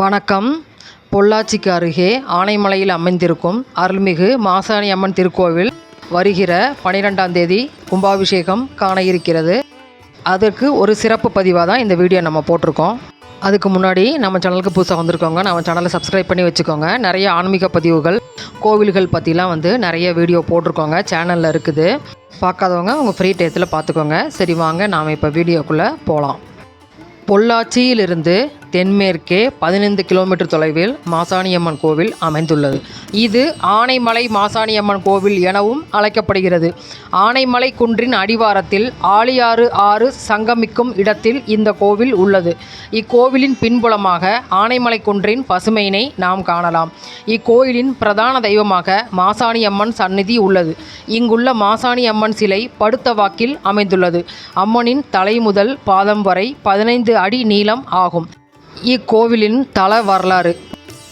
வணக்கம். பொள்ளாச்சிக்கு அருகே ஆனைமலையில் அமைந்திருக்கும் அருள்மிகு மாசாணி அம்மன் திருக்கோவில் வருகிற பனிரெண்டாம் தேதி கும்பாபிஷேகம் காண இருக்கிறது. அதற்கு ஒரு சிறப்பு பதிவாக தான் இந்த வீடியோ நம்ம போட்டிருக்கோம். அதுக்கு முன்னாடி நம்ம சேனலுக்கு புதுசாக வந்திருக்கோங்க நம்ம சேனலை சப்ஸ்கிரைப் பண்ணி வச்சுக்கோங்க. நிறைய ஆன்மீக பதிவுகள் கோவில்கள் பற்றிலாம் வந்து நிறைய வீடியோ போட்டிருக்கோங்க. சேனலில் இருக்குது. பார்க்காதவங்க உங்கள் ஃப்ரீ டயத்தில் பார்த்துக்கோங்க. சரி வாங்க நாம் இப்போ வீடியோக்குள்ளே போகலாம் பொள்ளாச்சியிலிருந்து தென்மேற்கே பதினைந்து கிலோமீட்டர் தொலைவில் மாசாணியம்மன் கோவில் அமைந்துள்ளது. இது ஆனைமலை மாசாணியம்மன் கோவில் எனவும் அழைக்கப்படுகிறது. ஆனைமலை குன்றின் அடிவாரத்தில் ஆழியாறு ஆறு சங்கமிக்கும் இடத்தில் இந்த கோவில் உள்ளது. இக்கோவிலின் பின்புலமாக ஆனைமலை குன்றின் பசுமையினை நாம் காணலாம். இக்கோயிலின் பிரதான தெய்வமாக மாசாணியம்மன் சந்நிதி உள்ளது. இங்குள்ள மாசாணியம்மன் சிலை படுத்த வாக்கில் அமைந்துள்ளது. அம்மனின் தலை முதல் பாதம் வரை பதினைந்து அடி நீளம் ஆகும். இக்கோவிலின் தல வரலாறு.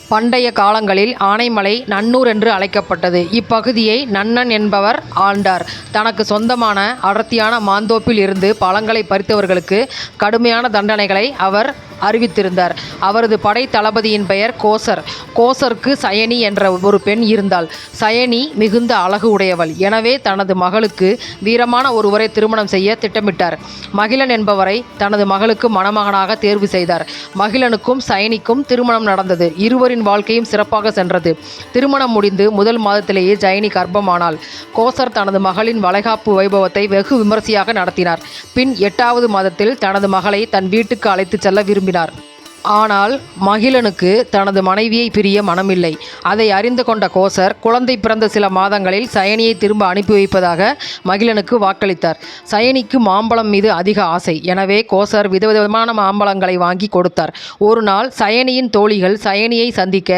பண்டைய காலங்களில் ஆனைமலை நன்னூர் என்று அழைக்கப்பட்டது. இப்பகுதியை நன்னன் என்பவர் ஆண்டார். தனக்கு சொந்தமான அடர்த்தியான மாந்தோப்பில் இருந்து பழங்களை பறித்தவர்களுக்கு கடுமையான தண்டனைகளை அவர் அறிவித்திருந்தார். அவரது படை தளபதியின் பெயர் கோசர். கோசருக்கு சயனி என்ற ஒரு பெண் இருந்தாள். சயனி மிகுந்த அழகு உடையவள். எனவே தனது மகளுக்கு வீரமான ஒருவரை திருமணம் செய்ய திட்டமிட்டார். மகிழன் என்பவரை தனது மகளுக்கு மணமகனாக தேர்வு செய்தார். மகிழனுக்கும் சயனிக்கும் திருமணம் நடந்தது. இருவரின் வாழ்க்கையும் சிறப்பாக சென்றது. திருமணம் முடிந்து முதல் மாதத்திலேயே ஜயனி கர்ப்பமானாள். கோசர் தனது மகளின் வளைகாப்பு வைபவத்தை வெகு விமரிசையாக நடத்தினார். பின் எட்டாவது மாதத்தில் தனது மகளை தன் வீட்டுக்கு அழைத்துச் செல்ல விரும்பினார். ஆனால் மகிழனுக்கு தனது மனைவியை பிரிய மனமில்லை. அதை அறிந்து கொண்ட கோசர் குழந்தை பிறந்த சில மாதங்களில் சயனியை திரும்ப அனுப்பி வைப்பதாக மகிழனுக்கு வாக்களித்தார். சயனிக்கு மாம்பழம் மீது அதிக ஆசை. எனவே கோசர் விதவிதமான மாம்பழங்களை வாங்கி கொடுத்தார். ஒரு நாள் சயனியின் தோழிகள் சயனியை சந்திக்க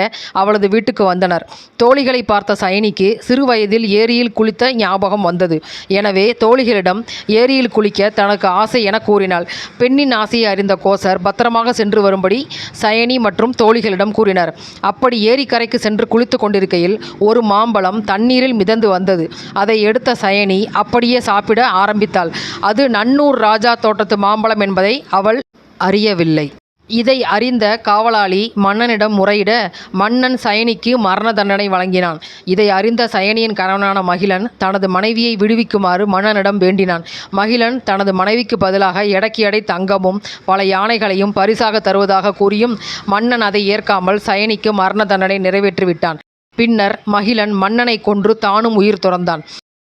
அவளது வீட்டுக்கு வந்தனர். தோழிகளை பார்த்த சயனிக்கு சிறு வயதில் ஏரியில் குளித்த ஞாபகம் வந்தது. எனவே தோழிகளிடம் ஏரியில் குளிக்க தனக்கு ஆசை என கூறினாள். பெண்ணின் ஆசையை அறிந்த கோசர் பத்திரமாக சென்று வரும்படி சயனி மற்றும் தோழிகளிடம் கூறினார். அப்படி ஏரிக்கரைக்கு சென்று குளித்து கொண்டிருக்கையில் ஒரு மாம்பழம் தண்ணீரில் மிதந்து வந்தது. அதை எடுத்த சயனி அப்படியே சாப்பிட ஆரம்பித்தாள். அது நன்னூர் ராஜா தோட்டத்து மாம்பழம் என்பதை அவள் அறியவில்லை. இதை அறிந்த காவலாளி மன்னனிடம் முறையிட மன்னன் சயனிக்கு மரண தண்டனை வழங்கினான். இதை அறிந்த சயனியின் கணவனான மகிழன் தனது மனைவியை விடுவிக்குமாறு மன்னனிடம் வேண்டினான். மகிழன் தனது மனைவிக்கு பதிலாக எடைக்கு எடை தங்கமும் பல யானைகளையும் பரிசாக தருவதாக கூறியும் மன்னன் அதை ஏற்காமல் சயனிக்கு மரண தண்டனை நிறைவேற்றிவிட்டான். பின்னர் மகிழன் மன்னனை கொன்று தானும் உயிர் துறந்தான்.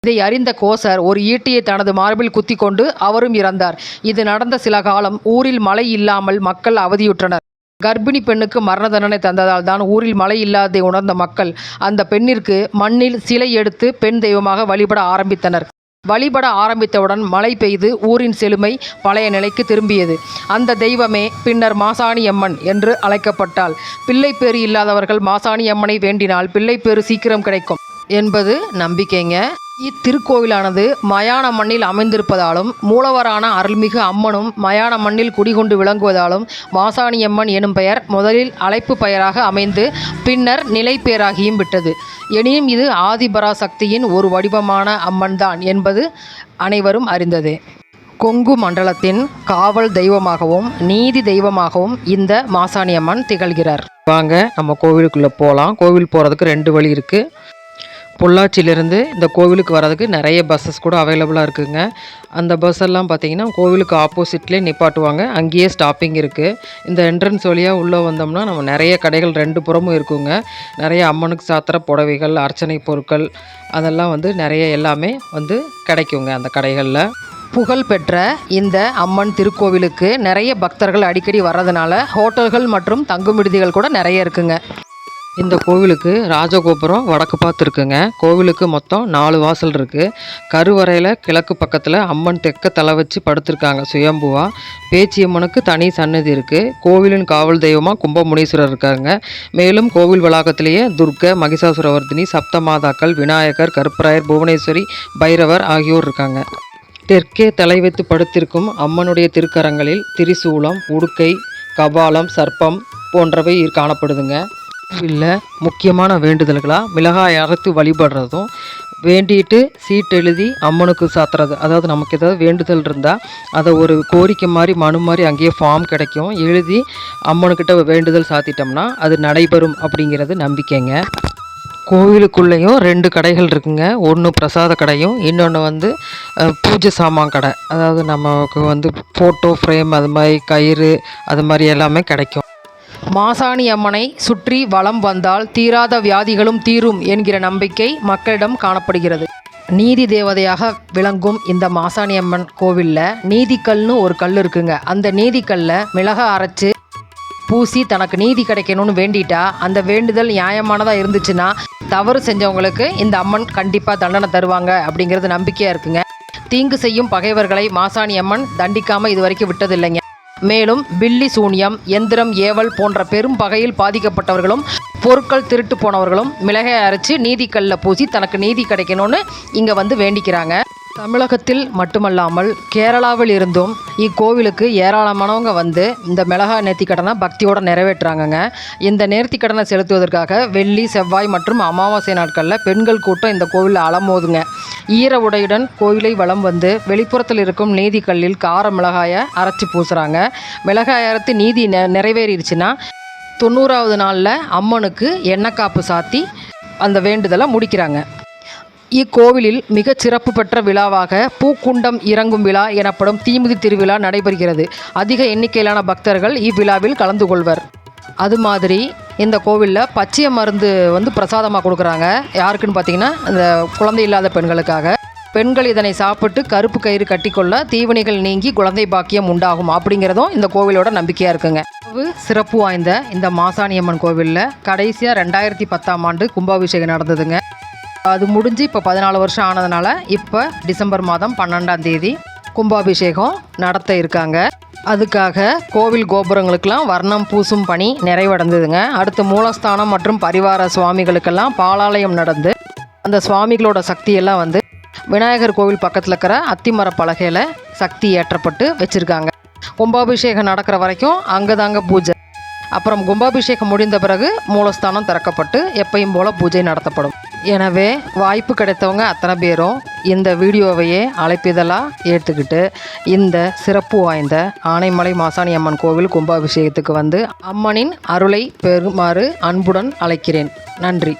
இதை அறிந்த கோசர் ஒரு ஈட்டியை தனது மார்பில் குத்தி கொண்டு அவரும் இறந்தார். இது நடந்த சில காலம் ஊரில் மழை இல்லாமல் மக்கள் அவதியுற்றனர். கர்ப்பிணி பெண்ணுக்கு மரண தண்டனை தந்ததால் தான் ஊரில் மழை இல்லாததை உணர்ந்த மக்கள் அந்த பெண்ணிற்கு மண்ணில் சிலை எடுத்து பெண் தெய்வமாக வழிபட ஆரம்பித்தனர். வழிபட ஆரம்பித்தவுடன் மழை பெய்து ஊரின் செழுமை பழைய நிலைக்கு திரும்பியது. அந்த தெய்வமே பின்னர் மாசாணி அம்மன் என்று அழைக்கப்பட்டாள். பிள்ளைப்பேறு இல்லாதவர்கள் மாசாணி அம்மனை வேண்டினால் பிள்ளைப்பேறு சீக்கிரம் கிடைக்கும் என்பது நம்பிக்கைங்க. இத்திருக்கோவிலானது மயான மண்ணில் அமைந்திருப்பதாலும் மூலவரான அருள்மிகு அம்மனும் மயான மண்ணில் குடிகொண்டு விளங்குவதாலும் மாசாணியம்மன் எனும் பெயர் முதலில் அழைப்பு பெயராக அமைந்து பின்னர் நிலைப்பேராகியும் விட்டது. எனினும் இது ஆதிபராசக்தியின் ஒரு வடிவமான அம்மன்தான் என்பது அனைவரும் அறிந்ததே. கொங்கு மண்டலத்தின் காவல் தெய்வமாகவும் நீதி தெய்வமாகவும் இந்த மாசாணியம்மன் திகழ்கிறார். வாங்க நம்ம கோவிலுக்குள்ளே போகலாம் கோவில் போகிறதுக்கு ரெண்டு வழி இருக்குது பொள்ளாச்சியிலேருந்து இந்த கோவிலுக்கு வர்றதுக்கு நிறைய பஸ்ஸஸ் கூட அவைலபிளாக இருக்குங்க. அந்த பஸ் எல்லாம் பார்த்தீங்கன்னா கோவிலுக்கு ஆப்போசிட்லேயே நிப்பாட்டுவாங்க. அங்கேயே ஸ்டாப்பிங் இருக்குது இந்த என்ட்ரன்ஸ் வழியாக உள்ளே வந்தோம்னா நம்ம நிறைய கடைகள் ரெண்டு புறமும் இருக்குங்க. நிறைய அம்மனுக்கு சாத்திர புடவைகள் அர்ச்சனை பொருட்கள் அதெல்லாம் வந்து நிறைய எல்லாமே வந்து கிடைக்குங்க அந்த கடைகளில். புகழ்பெற்ற இந்த அம்மன் திருக்கோவிலுக்கு நிறைய பக்தர்கள் அடிக்கடி வர்றதுனால ஹோட்டல்கள் மற்றும் தங்கும் விடுதிகள் கூட நிறைய இருக்குங்க. இந்த கோவிலுக்கு ராஜகோபுரம் வடக்கு பார்த்து இருக்குங்க. கோவிலுக்கு மொத்தம் நாலு வாசல் இருக்குது கருவறையில் கிழக்கு பக்கத்தில் அம்மன் தெக்க தலை வச்சு படுத்திருக்காங்க சுயம்புவா. பேச்சியம்மனுக்கு தனி சன்னதி இருக்குது கோவிலின் காவல் தெய்வமாக கும்பமுனீஸ்வரர் இருக்காங்க. மேலும் கோவில் வளாகத்திலேயே துர்க்கை மகிஷாசுரவர்தினி சப்தமாதாக்கள் விநாயகர் கருப்பராயர் புவனேஸ்வரி பைரவர் ஆகியோர் இருக்காங்க. தெற்கே தலை வைத்து படுத்திருக்கும் அம்மனுடைய திருக்கரங்களில் திரிசூலம் உடுக்கை கபாலம் சர்ப்பம் போன்றவை காணப்படுதுங்க. கோவிலில் முக்கியமான வேண்டுதல்களாக மிளகாய் அரைத்து வழிபடுறதும் வேண்டிட்டு சீட் எழுதி அம்மனுக்கு சாத்துறது. அதாவது நமக்கு ஏதாவது வேண்டுதல் இருந்தால் அதை ஒரு கோரிக்கை மாதிரி மனு மாதிரி அங்கேயே ஃபார்ம் கிடைக்கும். எழுதி அம்மனுக்கிட்ட வேண்டுதல் சாத்திட்டோம்னா அது நடைபெறும் அப்படிங்கிறது நம்பிக்கைங்க. கோவிலுக்குள்ளேயும் ரெண்டு கடைகள் இருக்குங்க. ஒன்று பிரசாத கடையும் இன்னொன்று வந்து பூஜை சாமான் கடை. அதாவது நமக்கு வந்து ஃபோட்டோ ஃப்ரேம் அது மாதிரி கயிறு அது மாதிரி எல்லாமே கிடைக்கும். மாசாணி அம்மனை சுற்றி வலம் வந்தால் தீராத வியாதிகளும் தீரும் என்கிற நம்பிக்கை மக்களிடம் காணப்படுகிறது. நீதி தேவதையாக விளங்கும் இந்த மாசாணி அம்மன் கோவிலில் நீதிக்கல்னு ஒரு கல் இருக்குங்க. அந்த நீதிக்கல்ல மிளகா அரைச்சு பூசி தனக்கு நீதி கிடைக்கணும்னு வேண்டிட்டா அந்த வேண்டுதல் நியாயமானதாக இருந்துச்சுன்னா தவறு செஞ்சவங்களுக்கு இந்த அம்மன் கண்டிப்பாக தண்டனை தருவாங்க அப்படிங்கிறது நம்பிக்கையாக இருக்குங்க. தீங்கு செய்யும் பகைவர்களை மாசாணி அம்மன் தண்டிக்காமல் இது வரைக்கும் விட்டதில்லைங்க. மேலும் பில்லி சூனியம் எந்திரம் ஏவல் போன்ற பெரும் பகையில் பாதிக்கப்பட்டவர்களும் பொருட்கள் திருட்டு போனவர்களும் மிளகாய் அரைச்சி நீதிக்கல்ல பூசி தனக்கு நீதி கிடைக்கணும்னு இங்கே வந்து வேண்டிக்கிறாங்க. தமிழகத்தில் மட்டுமல்லாமல் கேரளாவில் இருந்தும் இக்கோவிலுக்கு ஏராளமானவங்க வந்து இந்த மிளகாய் நேர்த்திக்கடனை பக்தியோடு நிறைவேற்றுறாங்கங்க. இந்த நேர்த்திக்கடனை செலுத்துவதற்காக வெள்ளி செவ்வாய் மற்றும் அமாவாசை நாட்களில் பெண்கள் கூட்டம் இந்த கோவிலில் அலமோதுங்க. ஈர உடையுடன் கோவிலை வளம் வந்து வெளிப்புறத்தில் இருக்கும் நீதி கல்லில் கார மிளகாயை அரைச்சி பூசுகிறாங்க மிளகாய் அரைத்து நீதி நெ நிறைவேறிடுச்சுன்னா தொண்ணூறாவது நாளில் அம்மனுக்கு எண்ணெய் காப்பு சாத்தி அந்த வேண்டுதலை முடிக்கிறாங்க. இக்கோவிலில் மிகச் சிறப்பு பெற்ற விழாவாக பூக்குண்டம் இறங்கும் விழா எனப்படும் தீமிதி திருவிழா நடைபெறுகிறது. அதிக எண்ணிக்கையிலான பக்தர்கள் இவ்விழாவில் கலந்து கொள்வர். அது மாதிரி இந்த கோவிலில் பச்சைய மருந்து வந்து பிரசாதமாக கொடுக்குறாங்க. யாருக்குன்னு பார்த்தீங்கன்னா இந்த குழந்தை இல்லாத பெண்களுக்காக. பெண்கள் இதனை சாப்பிட்டு கருப்பு கயிறு கட்டிக்கொள்ள தீவனைகள் நீங்கி குழந்தை பாக்கியம் உண்டாகும் அப்படிங்கிறதும் இந்த கோவிலோட நம்பிக்கையாக இருக்குங்க. சிறப்பு வாய்ந்த இந்த மாசாணியம்மன் கோவிலில் கடைசியாக ரெண்டாயிரத்தி பத்தாம் ஆண்டு கும்பாபிஷேகம் நடந்ததுங்க. அது முடிஞ்சு இப்போ பதினாலு வருஷம் ஆனதுனால இப்போ டிசம்பர் மாதம் பன்னெண்டாம் தேதி கும்பாபிஷேகம் நடத்த இருக்காங்க. அதுக்காக கோவில் கோபுரங்களுக்கெல்லாம் வர்ணம் பூசும் பணி நிறைவடைந்ததுங்க. அடுத்து மூலஸ்தானம் மற்றும் பரிவார சுவாமிகளுக்கெல்லாம் பாலாலயம் நடந்து அந்த சுவாமிகளோட சக்தியெல்லாம் வந்து விநாயகர் கோவில் பக்கத்தில் இருக்கிற அத்திமர பலகையில் சக்தி ஏற்றப்பட்டு வச்சுருக்காங்க. கும்பாபிஷேகம் நடக்கிற வரைக்கும் அங்கே தாங்க பூஜை. அப்புறம் கும்பாபிஷேகம் முடிந்த பிறகு மூலஸ்தானம் திறக்கப்பட்டு எப்பயும் போல் பூஜை நடத்தப்படும். எனவே வாய்ப்பு கிடைத்தவங்க அத்தனை பேரும் இந்த வீடியோவையே அழைப்பிதழாக ஏற்றுக்கிட்டு இந்த சிறப்பு வாய்ந்த ஆனைமலை மாசாணி அம்மன் கோவில் கும்பாபிஷேகத்துக்கு வந்து அம்மனின் அருளை பெறுமாறு அன்புடன் அழைக்கிறேன். நன்றி.